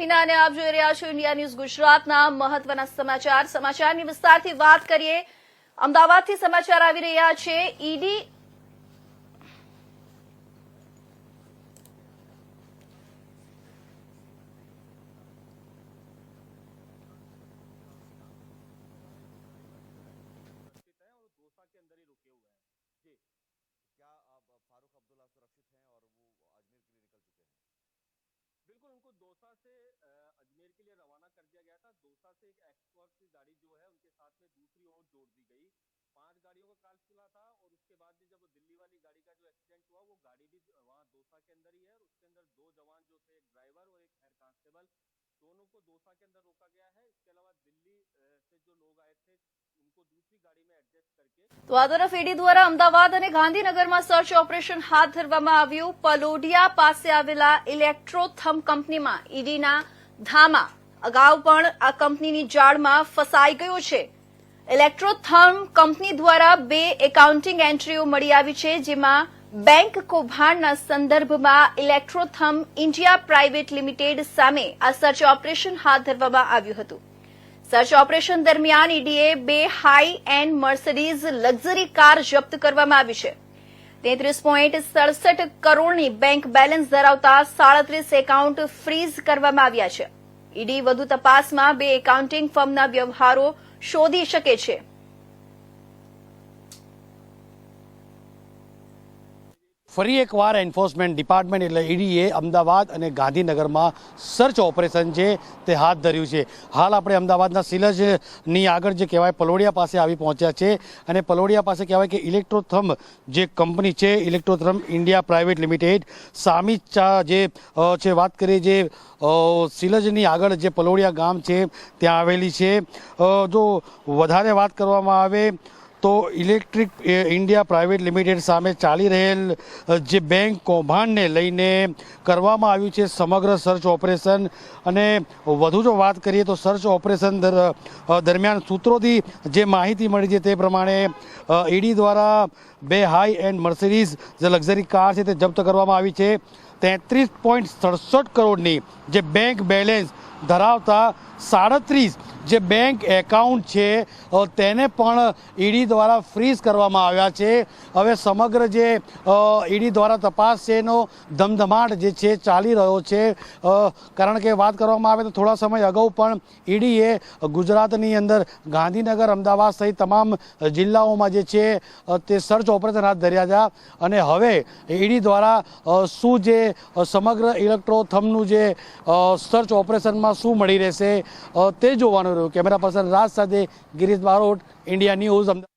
અને આપ જોઈ રહ્યા છો ઇન્ડિયા ન્યૂઝ ગુજરાતના મહત્વના સમાચાર. સમાચારની વિસ્તારથી વાત કરીએ. અમદાવાદથી સમાચાર આવી રહ્યા છે. ઈડી बिल्कुल, उनको दोसा से अजमेर के लिए रवाना कर दिया गया था। दोसा से एक एक्सपर्ट की गाड़ी जो है, उनके साथ में दूसरी ओर जोड़ दी गई। पाँच गाड़ियों का काफिला था और उसके बाद में जब दिल्ली वाली गाड़ी का जो एक्सीडेंट हुआ, वो गाड़ी भी वहाँ दोसा के अंदर ही है और उसके अंदर दो जवान जो थे, एक ड्राइवर और एक हेड कांस्टेबल, दोनों को दोसा के अंदर रोका गया है। इसके अलावा दिल्ली से जो लोग आए थे તો આ દ્વારા અમદાવાદ અને ગાંધીનગરમાં સર્ચ ઓપરેશન હાથ ધરવામાં આવ્યું પલોડિયા પાસે આવેલા ઇલેક્ટ્રોથમ કંપનીમાં ઈડીના ધામા અગાઉ પણ આ કંપનીની જાળમાં ફસાઈ ગયો છે ઇલેક્ટ્રોથમ કંપની દ્વારા બે એકાઉન્ટિંગ એન્ટ્રીઓ મળી આવી છે જેમાં બેંક કૌભાંડના સંદર્ભમાં ઇલેક્ટ્રોથમ ઇન્ડિયા પ્રાઇવેટ લિમિટેડ સામે આ સર્ચ ઓપરેશન હાથ ધરવામાં આવ્યું હતું. સર્ચ ઓપરેશન દરમિયાન ઈડીએ બે high end Mercedes luxury car જપ્ત કરવામાં આવી છે. તેત્રીસ પોઈન્ટ સડસઠ કરોડની બેંક બેલેન્સ ધરાવતા સાડત્રીસ એકાઉન્ટ ફ્રીઝ કરવામાં આવ્યા છે. ઈડી વધુ તપાસમાં બે એકાઉન્ટિંગ ફર્મના વ્યવહારો શોધી શકે છે. ફરી એકવાર એન્ફોર્સમેન્ટ ડિપાર્ટમેન્ટ એટલે ઈડીએ, અમદાવાદ અને ગાંધીનગરમાં સર્ચ ઓપરેશન છે તે હાથ ધર્યું છે. હાલ આપણે અમદાવાદના સિલજની આગળ જે કહેવાય પલોડિયા પાસે આવી પહોંચ્યા છે અને પલોડિયા પાસે કહેવાય કે ઇલેક્ટ્રોથમ જે કંપની છે ઇલેક્ટ્રોથમ ઇન્ડિયા પ્રાઇવેટ લિમિટેડ, સામી જે છે, વાત કરીએ જે સિલજની આગળ જે પલોડિયા ગામ છે, ત્યાં આવેલી છે. જો વધારે વાત કરવામાં આવે તો ઇલેક્ટ્રિક ઇન્ડિયા પ્રાઇવેટ લિમિટેડ સામે ચાલી રહેલ જે બેંક કૌભાંડને લઈને કરવામાં આવ્યું છે સમગ્ર સર્ચ ઓપરેશન. અને વધુ જો વાત કરીએ તો સર્ચ ઓપરેશન દરમિયાન સૂત્રોથી જે માહિતી મળી છે તે પ્રમાણે ઈડી દ્વારા બે હાઈ એન્ડ મર્સિડીઝ, જે લક્ઝરી કાર છે તે જપ્ત કરવામાં આવી છે. તેત્રીસ પોઈન્ટ સડસઠ કરોડની જે બેંક બેલેન્સ ધરાવતા સાડત્રીસ જે બેંક એકાઉન્ટ છે તેને પણ ઈડી દ્વારા ફ્રીઝ કરવામાં આવ્યા છે. હવે સમગ્ર જે ઈડી દ્વારા તપાસ છે, એનો ધમધમાટ જે છે, ચાલી રહ્યો છે. કારણ કે વાત કરવામાં આવે તો થોડા સમય અગાઉ પણ ઈડીએ ગુજરાતની અંદર ગાંધીનગર, અમદાવાદ સહિત તમામ જિલ્લાઓમાં જે છે તે સર્ચ ઓપરેશન હાથ ધર્યા હતા. અને હવે ઈડી દ્વારા શું જે સમગ્ર ઇલેક્ટ્રોથમનું જે સર્ચ ઓપરેશનમાં શું મળી રહેશે તે જોવાનું રહ્યું કેમેરા પર્સન રાજ સાથે ગિરીશ બારોટ ઇન્ડિયા ન્યૂઝ